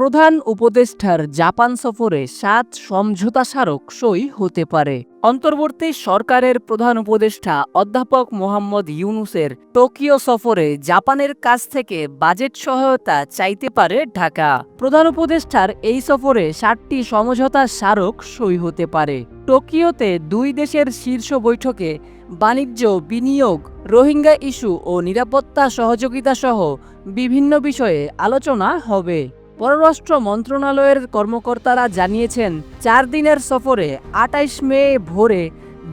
প্রধান উপদেষ্টার জাপান সফরে সাত সমঝোতা স্মারক সই হতে পারে। অন্তর্বর্তী সরকারের প্রধান উপদেষ্টা অধ্যাপক মোহাম্মদ ইউনুসের টোকিও সফরে জাপানের কাছ থেকে বাজেট সহায়তা চাইতে পারে ঢাকা। প্রধান উপদেষ্টার এই সফরে ষাটটি সমঝোতা স্মারক সই হতে পারে। টোকিওতে দুই দেশের শীর্ষ বৈঠকে বাণিজ্য, বিনিয়োগ, রোহিঙ্গা ইস্যু ও নিরাপত্তা সহযোগিতা সহ বিভিন্ন বিষয়ে আলোচনা হবে। পররাষ্ট্র মন্ত্রণালয়ের কর্মকর্তারা জানিয়েছেন, চার দিনের সফরে আটাইশ মে ভোরে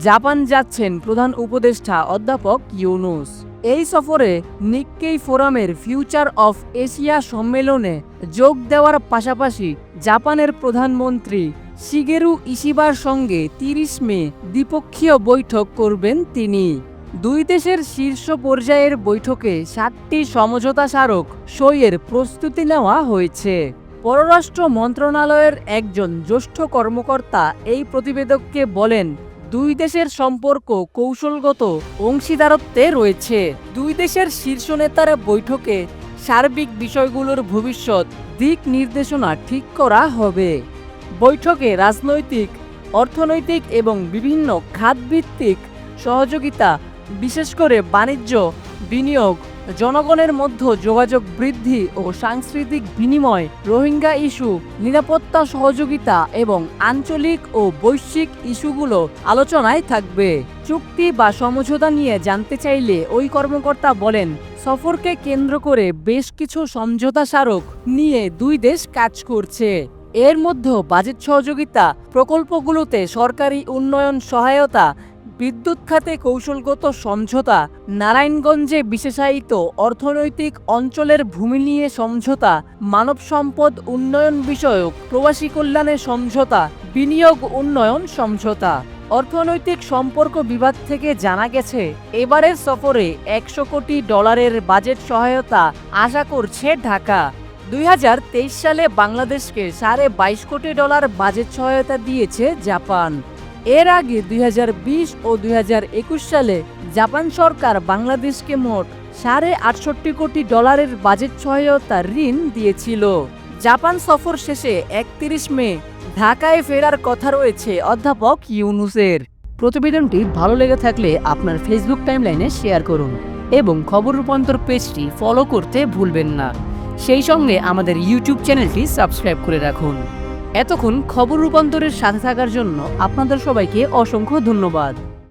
জাপান যাচ্ছেন প্রধান উপদেষ্টা অধ্যাপক ইউনুস। এই সফরে নিক্কেই ফোরামের ফিউচার অফ এশিয়া সম্মেলনে যোগ দেওয়ার পাশাপাশি জাপানের প্রধানমন্ত্রী শিগেরু ইশিবার সঙ্গে তিরিশ মে দ্বিপক্ষীয় বৈঠক করবেন তিনি। দুই দেশের শীর্ষ পর্যায়ের বৈঠকে সাতটি সমঝোতা স্মারক সইয়ের প্রস্তুতি নেওয়া হয়েছে। পররাষ্ট্র মন্ত্রণালয়ের একজন জ্যেষ্ঠ কর্মকর্তা এই প্রতিবেদককে বলেন, দুই দেশের সম্পর্ক কৌশলগত অংশীদারত্বে রয়েছে। দুই দেশের শীর্ষ নেতারা বৈঠকে সার্বিক বিষয়গুলোর ভবিষ্যৎ দিক নির্দেশনা ঠিক করা হবে। বৈঠকে রাজনৈতিক, অর্থনৈতিক এবং বিভিন্ন খাতভিত্তিক সহযোগিতা বিশেষ করে বাণিজ্য, বিনিয়োগ, জনগণের মধ্যে যোগাযোগ বৃদ্ধি ও সাংস্কৃতিক বিনিময়, রোহিঙ্গা ইস্যু, নিরাপত্তা সহযোগিতা এবং আঞ্চলিক ও বৈশ্বিক ইস্যুগুলো আলোচনায় থাকবে। চুক্তি বা সমঝোতা নিয়ে জানতে চাইলে ওই কর্মকর্তা বলেন, সফরকে কেন্দ্র করে বেশ কিছু সমঝোতা স্মারক নিয়ে দুই দেশ কাজ করছে। এর মধ্যে বাজেট সহযোগিতা প্রকল্পগুলোতে সরকারি উন্নয়ন সহায়তা বিদ্যুৎ খাতে কৌশলগত সমঝোতা, নারায়ণগঞ্জে বিশেষায়িত অর্থনৈতিক অঞ্চলের ভূমি নিয়ে সমঝোতা, মানব সম্পদ উন্নয়ন বিষয়ক প্রবাসী কল্যাণে সমঝোতা, বিনিয়োগ উন্নয়ন সমঝোতা। অর্থনৈতিক সম্পর্ক বিভাগ থেকে জানা গেছে, এবারের সফরে একশো কোটি ডলারের বাজেট সহায়তা আশা করছে ঢাকা। দুই হাজার তেইশ সালে বাংলাদেশকে সাড়ে বাইশ কোটি ডলার বাজেট সহায়তা দিয়েছে জাপান। এর আগে দুই হাজার বিশ ও দুই হাজার একুশ সালে জাপান সরকার বাংলাদেশকে মোট সাড়ে আটষট্টি কোটি ডলারের বাজেট সহায়তা ঋণ দিয়েছিল। জাপান সফর শেষে একত্রিশ মে ঢাকায় ফেরার কথা রয়েছে অধ্যাপক ইউনুসের। প্রতিবেদনটি ভালো লেগে থাকলে আপনার ফেসবুক টাইমলাইনে শেয়ার করুন এবং খবর রূপান্তর পেজটি ফলো করতে ভুলবেন না। সেই সঙ্গে আমাদের ইউটিউব চ্যানেলটি সাবস্ক্রাইব করে রাখুন। এতক্ষণ খবর রূপান্তরের সাথে থাকার জন্য আপনাদের সবাইকে অসংখ্য ধন্যবাদ।